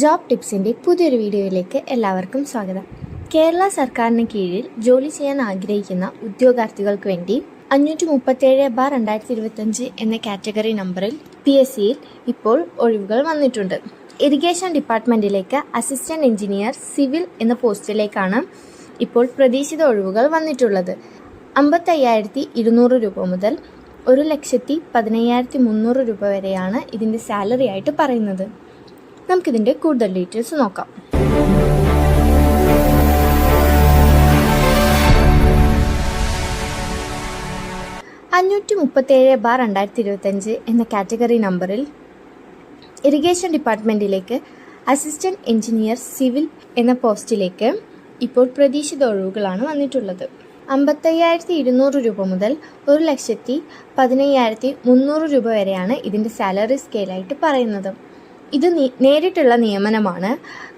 Job ടിപ്സിന്റെ പുതിയൊരു വീഡിയോയിലേക്ക് എല്ലാവർക്കും സ്വാഗതം. കേരള സർക്കാരിന് കീഴിൽ ജോലി ചെയ്യാൻ ആഗ്രഹിക്കുന്ന ഉദ്യോഗാർത്ഥികൾക്ക് വേണ്ടി അഞ്ഞൂറ്റി മുപ്പത്തേഴ് ബാർ രണ്ടായിരത്തി ഇരുപത്തഞ്ച് എന്ന കാറ്റഗറി നമ്പറിൽ പി എസ് സിയിൽ ഇപ്പോൾ ഒഴിവുകൾ വന്നിട്ടുണ്ട്. ഇറിഗേഷൻ ഡിപ്പാർട്ട്മെന്റിലേക്ക് അസിസ്റ്റന്റ് എഞ്ചിനീയർ സിവിൽ എന്ന പോസ്റ്റിലേക്കാണ് ഇപ്പോൾ പ്രതീക്ഷിത ഒഴിവുകൾ വന്നിട്ടുള്ളത്. അമ്പത്തയ്യായിരത്തി ഇരുന്നൂറ് രൂപ മുതൽ ഒരു ലക്ഷത്തി പതിനയ്യായിരത്തി മുന്നൂറ് രൂപ വരെയാണ് ഇതിന്റെ സാലറി ആയിട്ട് പറയുന്നത്. നമുക്കിതിന്റെ കൂടുതൽ ഡീറ്റെയിൽസ് നോക്കാം. അഞ്ഞൂറ്റി മുപ്പത്തേഴ് ബാർ രണ്ടായിരത്തി ഇരുപത്തഞ്ച് എന്ന കാറ്റഗറി നമ്പറിൽ ഇറിഗേഷൻ ഡിപ്പാർട്ട്മെന്റിലേക്ക് അസിസ്റ്റന്റ് എഞ്ചിനീയർ സിവിൽ എന്ന പോസ്റ്റിലേക്ക് ഇപ്പോൾ പ്രതീക്ഷിത ഒഴിവുകളാണ് വന്നിട്ടുള്ളത്. അമ്പത്തയ്യായിരത്തി ഇരുന്നൂറ് രൂപ മുതൽ ഒരു ലക്ഷത്തി പതിനയ്യായിരത്തി മുന്നൂറ് രൂപ വരെയാണ് ഇതിന്റെ സാലറി സ്കെയിലായിട്ട് പറയുന്നത്. ഇത് നേരിട്ടുള്ള നിയമനമാണ്.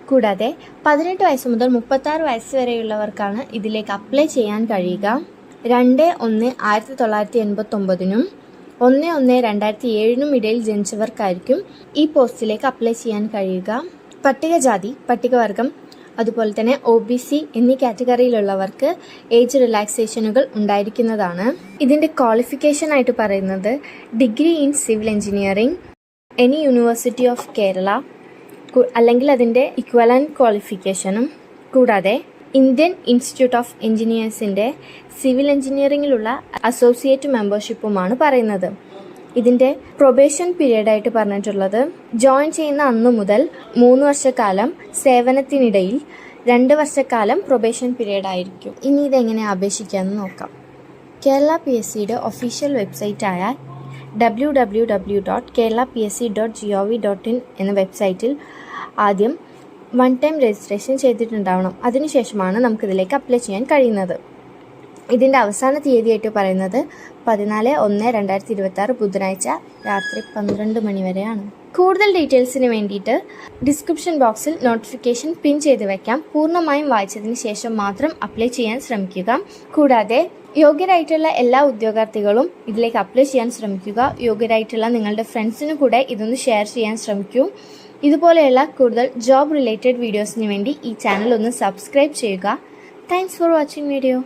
കൂടാതെ പതിനെട്ട് വയസ്സ് മുതൽ മുപ്പത്താറ് വയസ്സ് വരെയുള്ളവർക്കാണ് ഇതിലേക്ക് അപ്ലൈ ചെയ്യാൻ കഴിയുക. രണ്ട് ഒന്ന് ആയിരത്തി തൊള്ളായിരത്തി എൺപത്തൊമ്പതിനും ഒന്ന് ഒന്ന് രണ്ടായിരത്തി ഏഴിനും ഇടയിൽ ജനിച്ചവർക്കായിരിക്കും ഈ പോസ്റ്റിലേക്ക് അപ്ലൈ ചെയ്യാൻ കഴിയുക. പട്ടികജാതി പട്ടികവർഗം അതുപോലെ തന്നെ ഒ ബി സി എന്നീ കാറ്റഗറിയിലുള്ളവർക്ക് ഏജ് റിലാക്സേഷനുകൾ ഉണ്ടായിരിക്കുന്നതാണ്. ഇതിന്റെ ക്വാളിഫിക്കേഷൻ ആയിട്ട് പറയുന്നത് degree in civil engineering any university of Kerala അല്ലെങ്കിൽ അതിന്റെ ഇക്വലന്റ് ക്വാളിഫിക്കേഷനും കൂടാതെ ഇന്ത്യൻ ഇൻസ്റ്റിറ്റ്യൂട്ട് ഓഫ് എഞ്ചിനീയേഴ്സിന്റെ സിവിൽ എഞ്ചിനീയറിംഗിലുള്ള അസോസിയേറ്റ് മെമ്പർഷിപ്പുമാണ് പറയുന്നത്. ഇതിന്റെ പ്രൊബേഷൻ പീരീഡായിട്ട് പറഞ്ഞിട്ടുള്ളത് ജോയിൻ ചെയ്യുന്ന അന്നു മുതൽ മൂന്ന് വർഷക്കാലം സേവനത്തിനിടയിൽ രണ്ട് വർഷക്കാലം പ്രൊബേഷൻ പീരീഡ് ആയിരിക്കും. ഇനി ഇതെങ്ങനെ അപേക്ഷിക്കാമെന്ന് നോക്കാം. കേരള പി എസ് സിയുടെ official വെബ്സൈറ്റായ W W W dot Kerala P S C dot G O V dot in എന്ന വെബ്സൈറ്റിൽ ആദ്യം വൺ ടൈം രജിസ്ട്രേഷൻ ചെയ്തിട്ടുണ്ടാവണം. അതിനുശേഷമാണ് നമുക്കിതിലേക്ക് അപ്ലൈ ചെയ്യാൻ കഴിയുന്നത്. ഇതിന്റെ അവസാന തീയതിയായിട്ട് പറയുന്നത് പതിനാല് ഒന്ന് രണ്ടായിരത്തി ഇരുപത്തി ആറ് ബുധനാഴ്ച രാത്രി പന്ത്രണ്ട് മണി വരെയാണ്. കൂടുതൽ ഡീറ്റെയിൽസിന് വേണ്ടിയിട്ട് ഡിസ്ക്രിപ്ഷൻ ബോക്സിൽ നോട്ടിഫിക്കേഷൻ പിൻ ചെയ്ത് വയ്ക്കാം പൂർണമായും വായിച്ചതിന് ശേഷം മാത്രം അപ്ലൈ ചെയ്യാൻ ശ്രമിക്കുക. കൂടാതെ യോഗ്യരായിട്ടുള്ള എല്ലാ ഉദ്യോഗാർത്ഥികളും ഇതിലേക്ക് അപ്ലൈ ചെയ്യാൻ ശ്രമിക്കുക. യോഗ്യരായിട്ടുള്ള നിങ്ങളുടെ ഫ്രണ്ട്സിന് കൂടെ ഇതൊന്ന് ഷെയർ ചെയ്യാൻ ശ്രമിക്കൂ. ഇതുപോലെയുള്ള കൂടുതൽ ജോബ് റിലേറ്റഡ് വീഡിയോസിന് വേണ്ടി ഈ ചാനൽ ഒന്ന് സബ്സ്ക്രൈബ് ചെയ്യുക. Thanks for watching video.